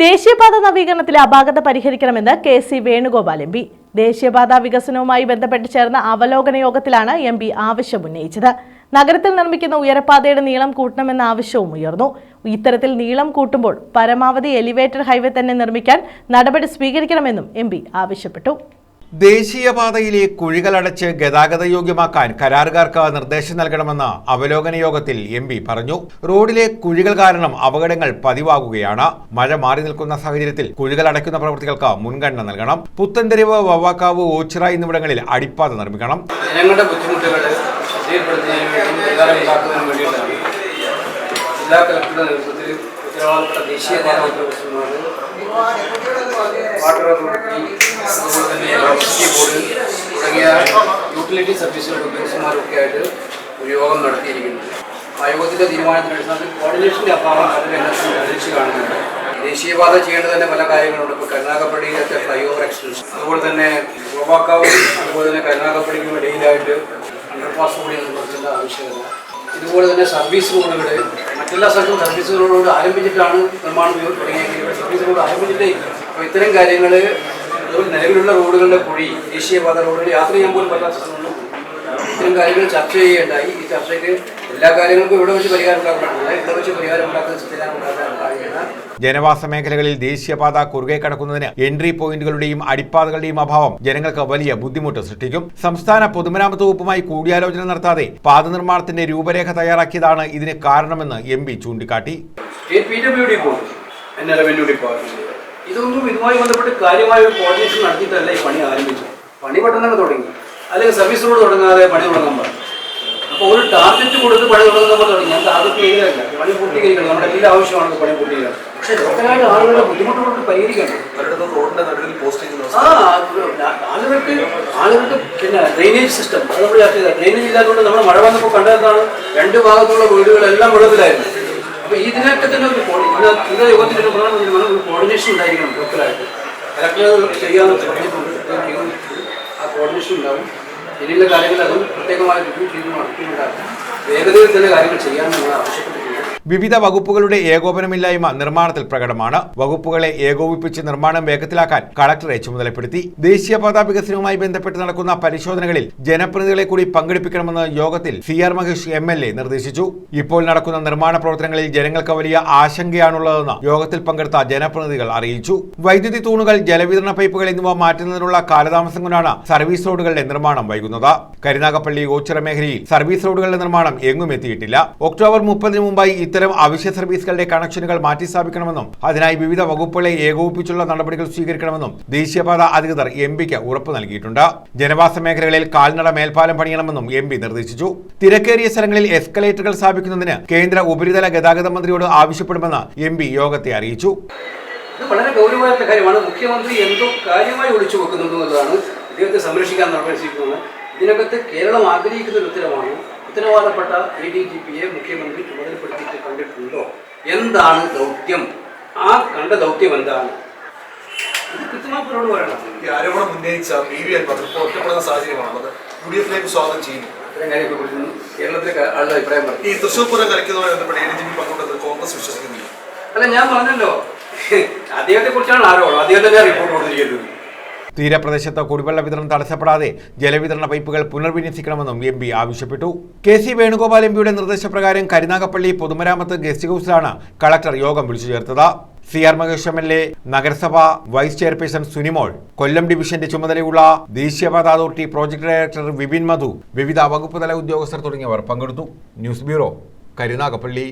ദേശീയപാത നവീകരണത്തിലെ അപാകത പരിഹരിക്കണമെന്ന് K C Venugopal M P. ദേശീയപാത വികസനവുമായി ബന്ധപ്പെട്ട് ചേർന്ന അവലോകന യോഗത്തിലാണ് എം പി ആവശ്യമുന്നയിച്ചത് നഗരത്തിൽ നിർമ്മിക്കുന്ന ഉയരപാതയുടെ നീളം കൂട്ടണമെന്ന ആവശ്യവും ഉയർന്നു. ഇത്തരത്തിൽ നീളം കൂട്ടുമ്പോൾ പരമാവധി എലിവേറ്റഡ് ഹൈവേ തന്നെ നിർമ്മിക്കാൻ നടപടി സ്വീകരിക്കണമെന്നും എം ആവശ്യപ്പെട്ടു. ദേശീയപാതയിലെ കുഴികളടച്ച് ഗതാഗത യോഗ്യമാക്കാൻ കരാറുകാർക്ക് നിർദ്ദേശം നൽകണമെന്ന് അവലോകന യോഗത്തിൽ എം പി പറഞ്ഞു. റോഡിലെ കുഴികൾ കാരണം അപകടങ്ങൾ പതിവാകുകയാണ്. മഴ മാറി നിൽക്കുന്ന സാഹചര്യത്തിൽ കുഴികൾ അടയ്ക്കുന്ന പ്രവൃത്തികൾക്ക് മുൻഗണന നൽകണം. പുത്തൻതെരുവ് വവ്വാക്കാവ് ഓച്ചിറ എന്നിവിടങ്ങളിൽ അടിപ്പാത നിർമ്മിക്കണം. ജനങ്ങളുടെ ബുദ്ധിമുട്ടുകൾ ജില്ലാ കളക്ടറുടെ നേതൃത്വത്തിൽ ദേശീയ വാട്ടർ അതോറിറ്റി അതുപോലെ തന്നെ ഇലക്ട്രിസിറ്റി ബോർഡ് തുടങ്ങിയ യൂട്ടിലിറ്റി സർവീസുകളുടെ ഉദ്യോഗസ്ഥന്മാരൊക്കെ ആയിട്ട് ഒരു യോഗം നടത്തിയിരിക്കുന്നത് ആ യോഗത്തിന്റെ തീരുമാനത്തിന് അടിസ്ഥാനത്തിൽ കോർഡിനേഷന്റെ അഭാവം അതിൽ പ്രതീക്ഷ കാണുന്നുണ്ട്. ദേശീയപാത ചെയ്യേണ്ട തന്നെ പല കാര്യങ്ങളുണ്ട്. ഇപ്പോൾ കരുനാഗപ്പള്ളിയിലത്തെ ഫ്ലൈ ഓവർ എക്സ്റ്റൻഷൻ അതുപോലെ തന്നെ ഗോപാക്കാവും അതുപോലെ തന്നെ കരുനാഗപ്പള്ളിക്കും ഇടയിലായിട്ട് അണ്ടർപാസ് കൂടി നിർമ്മിക്കേണ്ട ആവശ്യമില്ല. ഇതുപോലെ തന്നെ സർവീസ് റോഡുകൾ മറ്റെല്ലാ സ്ഥലത്തും സർവീസ് റോഡുകൾ ആരംഭിച്ചിട്ടാണ് നിർമ്മാണം തുടങ്ങിയെങ്കിൽ സർവീസ് റോഡ് ആരംഭിച്ചിട്ടേ ഇല്ല. അപ്പോൾ ഇത്തരം കാര്യങ്ങൾ അതുപോലെ നിലവിലുള്ള റോഡുകളുടെ കുഴി ദേശീയപാത റോഡുകൾ യാത്ര ചെയ്യാൻ പോലും പറ്റാത്ത സ്ഥലങ്ങളും ഇത്തരം കാര്യങ്ങൾ ചർച്ച ചെയ്യേണ്ടായി. ഈ ചർച്ചയ്ക്ക് എല്ലാ കാര്യങ്ങൾക്കും ഇവിടെ വെച്ച് പരിഹാരം ഉണ്ടാക്കുന്നുണ്ട് ഇവിടെ വെച്ച് പരിഹാരം ഉണ്ടാക്കുന്ന ജനവാസ മേഖലകളിൽ ദേശീയപാത കുറുകെ കടക്കുന്നതിന് എൻട്രി പോയിന്റുകളുടെയും അടിപ്പാതകളുടെയും അഭാവം ജനങ്ങൾക്ക് വലിയ ബുദ്ധിമുട്ട് സൃഷ്ടിക്കും. സംസ്ഥാന പൊതുമരാമത്ത് വകുപ്പുമായി കൂടിയാലോചന നടത്താതെ പാത നിർമ്മാണത്തിന്റെ രൂപരേഖ തയ്യാറാക്കിയതാണ് ഇതിന് കാരണമെന്ന് എം പി ചൂണ്ടിക്കാട്ടി. ഇതൊന്നും ഇതുമായി ബന്ധപ്പെട്ട് കാര്യമായ ഒരു കോർഡിനേഷൻ നടത്തിയിട്ടല്ല ഈ പണി ആരംഭിച്ചത്. പണി പെട്ടെന്ന് തന്നെ തുടങ്ങി. അല്ലെങ്കിൽ സർവീസ് റോഡ് തുടങ്ങാതെ പണി തുടങ്ങാൻ പറഞ്ഞു. അപ്പോൾ ഒരു ടാർഗറ്റ് കൊടുത്ത് പണി തുടങ്ങുമ്പോൾ തുടങ്ങി. ഞാൻ ടാർഗറ്റ് ചെയ്തതല്ല പണി പൂർത്തീകരിക്കണം. നമ്മുടെ എല്ലാ ആവശ്യമാണ് പണി പൂർത്തീകരിക്കണം പക്ഷേ ലോക്കലായിട്ട് ആളുകളുടെ ബുദ്ധിമുട്ടുകൊണ്ട് പരിഹരിക്കണം. ആ ആളുകൾക്ക് ആളുകൾക്ക് പിന്നെ ഡ്രെയിനേജ് സിസ്റ്റം അത് നമ്മൾ ചർച്ച ചെയ്ത ഡ്രെയിനേജ് ഇല്ലാത്തതുകൊണ്ട് നമ്മൾ മഴ വന്നപ്പോൾ കണ്ടതാണ് രണ്ട് ഭാഗത്തുള്ള വീടുകളെല്ലാം വെള്ളത്തിലായിരുന്നു. അപ്പോൾ ഇതിനൊക്കെ തന്നെ ഒരു കോ- ഇന്ന ഇന്ന യോഗത്തിന്റെ പ്രധാന ഒരു കോർഡിനേഷൻ ഉണ്ടായിരിക്കണം ലോക്കലായിട്ട് കലക്ടർ പറഞ്ഞിട്ടുണ്ട്. ആ കോർഡിനേഷൻ ഉണ്ടാവും. ഇനിയുള്ള കാര്യങ്ങൾ അതും പ്രത്യേകമായി റിവ്യൂ നടത്തിയിട്ടുണ്ടാകും വേഗതയിൽ തന്നെ കാര്യങ്ങൾ ചെയ്യാൻ നമ്മൾ ആവശ്യപ്പെട്ടിട്ടുണ്ട് വിവിധ വകുപ്പുകളുടെ ഏകോപനമില്ലായ്മ നിർമ്മാണത്തിൽ പ്രകടമാണ്. വകുപ്പുകളെ ഏകോപിപ്പിച്ച് നിർമ്മാണം വേഗത്തിലാക്കാൻ കളക്ടറെ ചുമതലപ്പെടുത്തി. ദേശീയപാത വികസനവുമായി ബന്ധപ്പെട്ട് നടക്കുന്ന പരിശോധനകളിൽ ജനപ്രതിനിധികളെ കൂടി പങ്കെടുപ്പിക്കണമെന്ന് യോഗത്തിൽ C R Mahesh M L A നിർദ്ദേശിച്ചു. ഇപ്പോൾ നടക്കുന്ന നിർമ്മാണ പ്രവർത്തനങ്ങളിൽ ജനങ്ങൾക്ക് വലിയ ആശങ്കയാണുള്ളതെന്ന് യോഗത്തിൽ പങ്കെടുത്ത ജനപ്രതിനിധികൾ അറിയിച്ചു. വൈദ്യുതി തൂണുകൾ ജലവിതരണ പൈപ്പുകൾ എന്നിവ മാറ്റുന്നതിനുള്ള കാലതാമസം കൊണ്ടാണ് സർവീസ് റോഡുകളുടെ നിർമ്മാണം വൈകുന്നത്. കരിനാഗപ്പള്ളി ഓച്ചിറ മേഖലയിൽ സർവീസ് റോഡുകളുടെ നിർമ്മാണം എങ്ങും എത്തിയിട്ടില്ല. ഒക്ടോബർ മുപ്പതിന് മുമ്പായി ഇത്തരം അവശ്യ സർവീസുകളുടെ കണക്ഷനുകൾ മാറ്റിസ്ഥാപിക്കണമെന്നും അതിനായി വിവിധ വകുപ്പുകളെ ഏകോപിപ്പിച്ചുള്ള നടപടികൾ സ്വീകരിക്കണമെന്നും ദേശീയപാത അധികൃതർ എം പിക്ക് ഉറപ്പ് നൽകിയിട്ടുണ്ട്. ജനവാസ മേഖലകളിൽ കാൽനട മേൽപ്പാലം പണിയണമെന്നും എം പി നിർദ്ദേശിച്ചു. തിരക്കേറിയ സ്ഥലങ്ങളിൽ എസ്കലേറ്ററുകൾ സ്ഥാപിക്കുന്നതിന് കേന്ദ്ര ഉപരിതല ഗതാഗത മന്ത്രിയോട് ആവശ്യപ്പെടുമെന്ന് എം പി യോഗത്തെ അറിയിച്ചു. വളരെ ഗൗരവമായിട്ടുള്ള കാര്യമാണ്. മുഖ്യമന്ത്രി എന്തോ കാര്യമായി ഒളിച്ചു വെക്കുന്നുണ്ടെന്നുള്ളതാണ് ഇദ്ദേഹത്തെ സംരക്ഷിക്കാൻ നിർദ്ദേശിക്കുന്നത് ഇതിനകത്ത് കേരളം ആഗ്രഹിക്കുന്ന ഒരു ഉത്തരമാണ്. ഉത്തരവാദപ്പെട്ട എ ഡി ജി പിയെ മുഖ്യമന്ത്രി ചുമതലപ്പെടുത്തിയിട്ട് കണ്ടിട്ടുണ്ടോ? എന്താണ് ദൗത്യം? ആ കണ്ട ദൗത്യം എന്താണ്? ഈ ആരോപണം ഉന്നയിച്ച പി വി അൻപത് ഇപ്പോൾ ഒറ്റപ്പെടുന്ന സാഹചര്യമാണുള്ളത് യു ഡി എഫിലേക്ക് സ്വാഗതം ചെയ്യുന്നു. കേരളത്തിലെ ആളുടെ അഭിപ്രായം ഈ തൃശ്ശൂർ പൂരം ബന്ധപ്പെട്ട് A D G P Congress വിശ്വസിക്കുന്നില്ല. അല്ല ഞാൻ പറഞ്ഞല്ലോ. അദ്ദേഹത്തെ കുറിച്ചാണ് ആരോപണം. അദ്ദേഹത്തിന്റെ റിപ്പോർട്ട് കൊടുത്തിരിക്കുന്നത് തീരപ്രദേശത്ത് കുടിവെള്ള വിതരണം തടസ്സപ്പെടാതെ ജലവിതരണ പൈപ്പുകൾ പുനർവിന്യസിക്കണമെന്നും എം പി ആവശ്യപ്പെട്ടു. കെ സി വേണുഗോപാൽ എം പിയുടെ നിർദ്ദേശപ്രകാരം കരുനാഗപ്പള്ളി പൊതുമരാമത്ത് ഗസ്റ്റ് ഹൌസിലാണ് കളക്ടർ യോഗം വിളിച്ചു ചേർത്തത്. C R Mahesh M L A നഗരസഭ വൈസ് ചെയർപേഴ്സൺ സുനിമോൾ കൊല്ലം ഡിവിഷന്റെ ചുമതലയുള്ള ദേശീയപാത authority project director Vipin Madhu വിവിധ വകുപ്പ് തല ഉദ്യോഗസ്ഥർ തുടങ്ങിയവർ പങ്കെടുത്തു. News bureau Karunagappally.